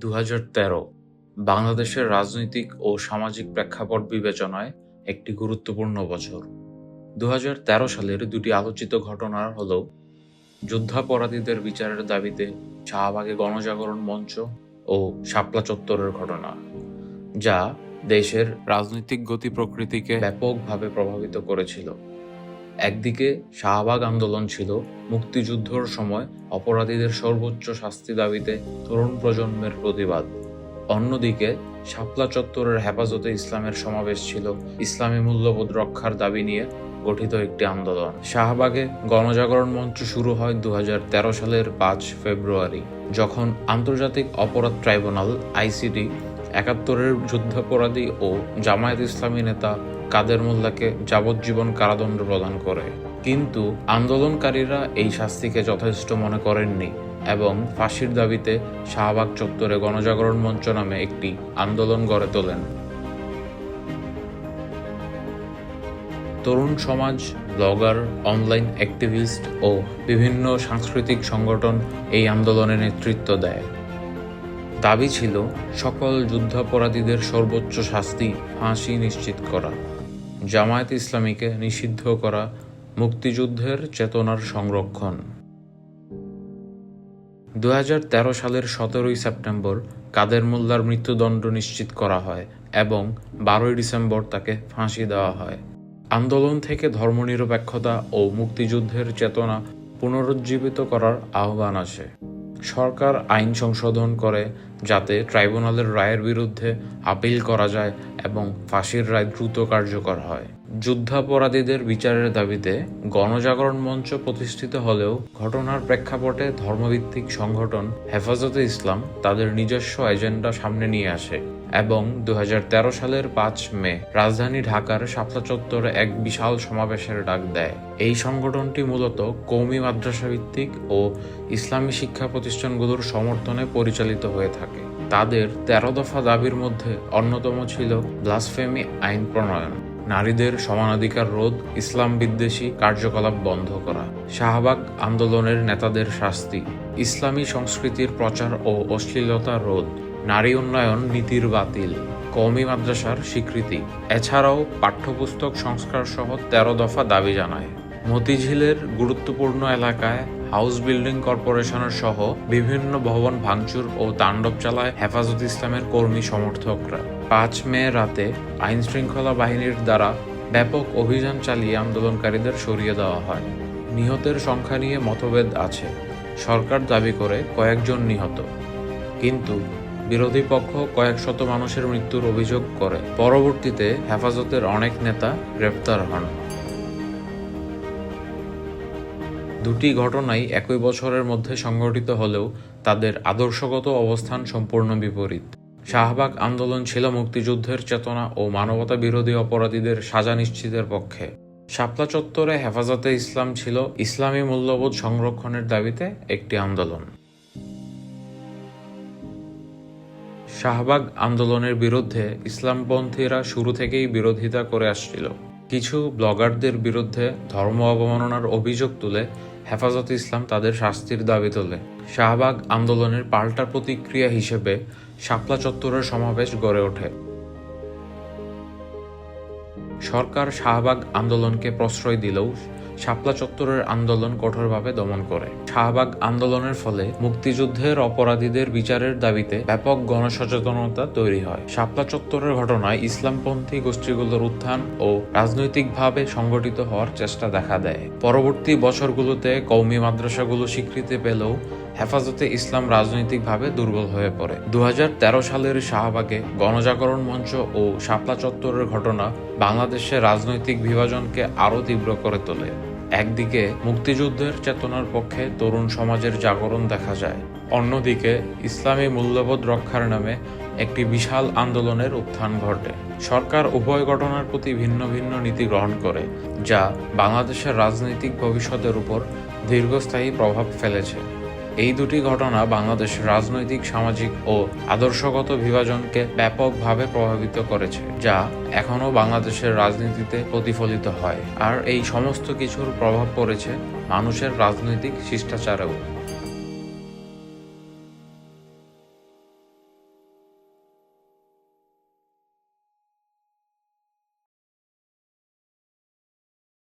দু হাজার তেরো, বাংলাদেশের রাজনৈতিক ও সামাজিক প্রেক্ষাপট বিবেচনায় একটি গুরুত্বপূর্ণ বছর। দু হাজার তেরো সালের দুটি আলোচিত ঘটনা হল যুদ্ধাপরাধীদের বিচারের দাবিতে শাহবাগে গণজাগরণ মঞ্চ ও শাপলা চত্বরের ঘটনা, যা দেশের রাজনৈতিক গতি প্রকৃতিকে ব্যাপকভাবে প্রভাবিত করেছিল। একদিকে শাহবাগ আন্দোলন ছিল মুক্তিযুদ্ধর সময় অপরাধীদের সর্বোচ্চ শাস্তি দাবিতে তরুণ প্রজন্মের প্রতিবাদ। অন্যদিকে শাপলা চত্বরের হেফাজতে ইসলামের সমাবেশ ছিল ইসলামী মূল্যবোধ রক্ষার দাবি নিয়ে গঠিত একটি আন্দোলন। শাহবাগে গণজাগরণ মঞ্চ শুরু হয় দু হাজার তেরো সালের পাঁচ ফেব্রুয়ারি, যখন আন্তর্জাতিক অপরাধ ট্রাইব্যুনাল আইসিটি একাত্তরের যুদ্ধাপরাধী ও জামায়াত ইসলামী নেতা কাদের মোল্লাকে যাবজ্জীবন কারাদণ্ড প্রদান করে। কিন্তু আন্দোলনকারীরা এই শাস্তিকে যথেষ্ট মনে করেননি এবং ফাঁসির দাবিতে শাহবাগ চত্বরে গণজাগরণ মঞ্চ নামে একটি আন্দোলন গড়ে তোলেন। তরুণ সমাজ, ব্লগার, অনলাইন অ্যাক্টিভিস্ট ও বিভিন্ন সাংস্কৃতিক সংগঠন এই আন্দোলনে নেতৃত্ব দেয়। দাবি ছিল সকল যুদ্ধাপরাধীদের সর্বোচ্চ শাস্তি ফাঁসি নিশ্চিত করা। জামায়াত ইসলামীকে নিষিদ্ধ করা মুক্তিযুদ্ধের চেতনার সংরক্ষণ। দু হাজার তেরো সালের সতেরোই সেপ্টেম্বর কাদের মোল্লার মৃত্যুদণ্ড নিশ্চিত করা হয় এবং বারোই ডিসেম্বর তাকে ফাঁসি দেওয়া হয়। আন্দোলন থেকে ধর্মনিরপেক্ষতা ও মুক্তিযুদ্ধের চেতনা পুনরুজ্জীবিত করার আহ্বান আসে। সরকার আইন সংশোধন করে যাতে ট্রাইব্যুনালের রায়ের বিরুদ্ধে আপিল করা যায় এবং ফাঁসির রায় দ্রুত কার্যকর হয়। যুদ্ধাপরাধীদের বিচারের দাবিতে গণজাগরণ মঞ্চ প্রতিষ্ঠিত হলেও ঘটনার প্রেক্ষাপটে ধর্মভিত্তিক সংগঠন হেফাজতে ইসলাম তাদের নিজস্ব এজেন্ডা সামনে নিয়ে আসে এবং দু হাজার তেরো সালের পাঁচ মে রাজধানী ঢাকার শাপলা চত্বরে এক বিশাল সমাবেশের ডাক দেয়। এই সংগঠনটি মূলত কৌমি মাদ্রাসা ভিত্তিক ও ইসলামী শিক্ষা প্রতিষ্ঠানগুলোর সমর্থনে পরিচালিত হয়ে থাকে। তাদের তেরো দফা দাবির মধ্যে অন্যতম ছিল ব্লাসফেমি আইন প্রণয়ন। নারীদের সমানাধিকার রোধ, ইসলাম বিদ্বেষী কার্যকলাপ বন্ধ করা, শাহবাগ আন্দোলনের নেতাদের শাস্তি, ইসলামী সংস্কৃতির প্রচার ও অশ্লীলতা রোধ, নারী উন্নয়ন নীতির বাতিল, কওমি মাদ্রাসার স্বীকৃতি। এছাড়াও পাঠ্যপুস্তক সংস্কার সহ তেরো দফা দাবি জানায়। মতিঝিলের গুরুত্বপূর্ণ এলাকায় হাউস বিল্ডিং কর্পোরেশনের সহ বিভিন্ন ভবন ভাঙচুর ও তাণ্ডব চালায় হেফাজত ইসলামের কর্মী সমর্থকরা। পাঁচ মে রাতে আইন শৃঙ্খলা বাহিনীর দ্বারা ব্যাপক অভিযান চালিয়ে আন্দোলনকারীদের সরিয়ে দেওয়া হয়। নিহতের সংখ্যা নিয়ে মতভেদ আছে। সরকার দাবি করে কয়েকজন নিহত। কিন্তু বিরোধী পক্ষ কয়েক শত মানুষের মৃত্যুর অভিযোগ করে। পরবর্তীতে হেফাজতের অনেক নেতা গ্রেপ্তার হন। দুটি ঘটনাই একই বছরের মধ্যে সংঘটিত হলেও তাদের আদর্শগত অবস্থান সম্পূর্ণ বিপরীত। শাহবাগ আন্দোলন ছিল মুক্তিযুদ্ধের চেতনা ও মানবতা বিরোধী অপরাধীদের সাজা নিশ্চিতের পক্ষে। শাপলা চত্বরে হেফাজতে ইসলাম ছিল ইসলামী মূল্যবোধ সংরক্ষণের দাবিতে একটি আন্দোলন। শাহবাগ আন্দোলনের বিরুদ্ধে ইসলামপন্থীরা শুরু থেকেই বিরোধিতা করে আসছিল। কিছু ব্লগারদের বিরুদ্ধে ধর্ম অবমাননার অভিযোগ তুলে হেফাজত ইসলাম তাদের শাস্তির দাবি তোলে। শাহবাগ আন্দোলনের পাল্টা প্রতিক্রিয়া হিসেবে শাপলা চত্বরের সমাবেশ গড়ে ওঠে। সরকার শাহবাগ আন্দোলনকে প্রশ্রয় দিলেও শাপলা চত্বরের আন্দোলন কঠোরভাবে দমন করে। শাহবাগ আন্দোলনের ফলে মুক্তিযুদ্ধের অপরাধীদের বিচারের দাবিতে ব্যাপক গণসচেতনতা তৈরি হয়। শাপলা চত্বরের ঘটনায় ইসলামপন্থী গোষ্ঠীগুলোর উত্থান ও রাজনৈতিকভাবে সংগঠিত হওয়ার চেষ্টা দেখা দেয়। পরবর্তী বছরগুলোতে কৌমি মাদ্রাসাগুলো স্বীকৃতি পেলেও হেফাজতে ইসলাম রাজনৈতিকভাবে দুর্বল হয়ে পড়ে। দু হাজার তেরো সালের শাহবাগে গণজাগরণ মঞ্চ ও শাপলা চত্বরের ঘটনা বাংলাদেশের রাজনৈতিক বিভাজনকে আরও তীব্র করে তোলে। একদিকে মুক্তিযুদ্ধের চেতনার পক্ষে তরুণ সমাজের জাগরণ দেখা যায়। অন্যদিকে ইসলামী মূল্যবোধ রক্ষার নামে একটি বিশাল আন্দোলনের উত্থান ঘটে। সরকার উভয় ঘটনার প্রতি ভিন্ন ভিন্ন নীতি গ্রহণ করে, যা বাংলাদেশের রাজনৈতিক ভবিষ্যতের উপর দীর্ঘস্থায়ী প্রভাব ফেলেছে। এই দুটি ঘটনা বাংলাদেশের রাজনৈতিক, সামাজিক ও আদর্শগত বিভাজনকে ব্যাপকভাবে প্রভাবিত করেছে, যা এখনও বাংলাদেশের রাজনীতিতে প্রতিফলিত হয়। আর এই সমস্ত কিছুর প্রভাব পড়েছে মানুষের রাজনৈতিক শিষ্টাচারেও।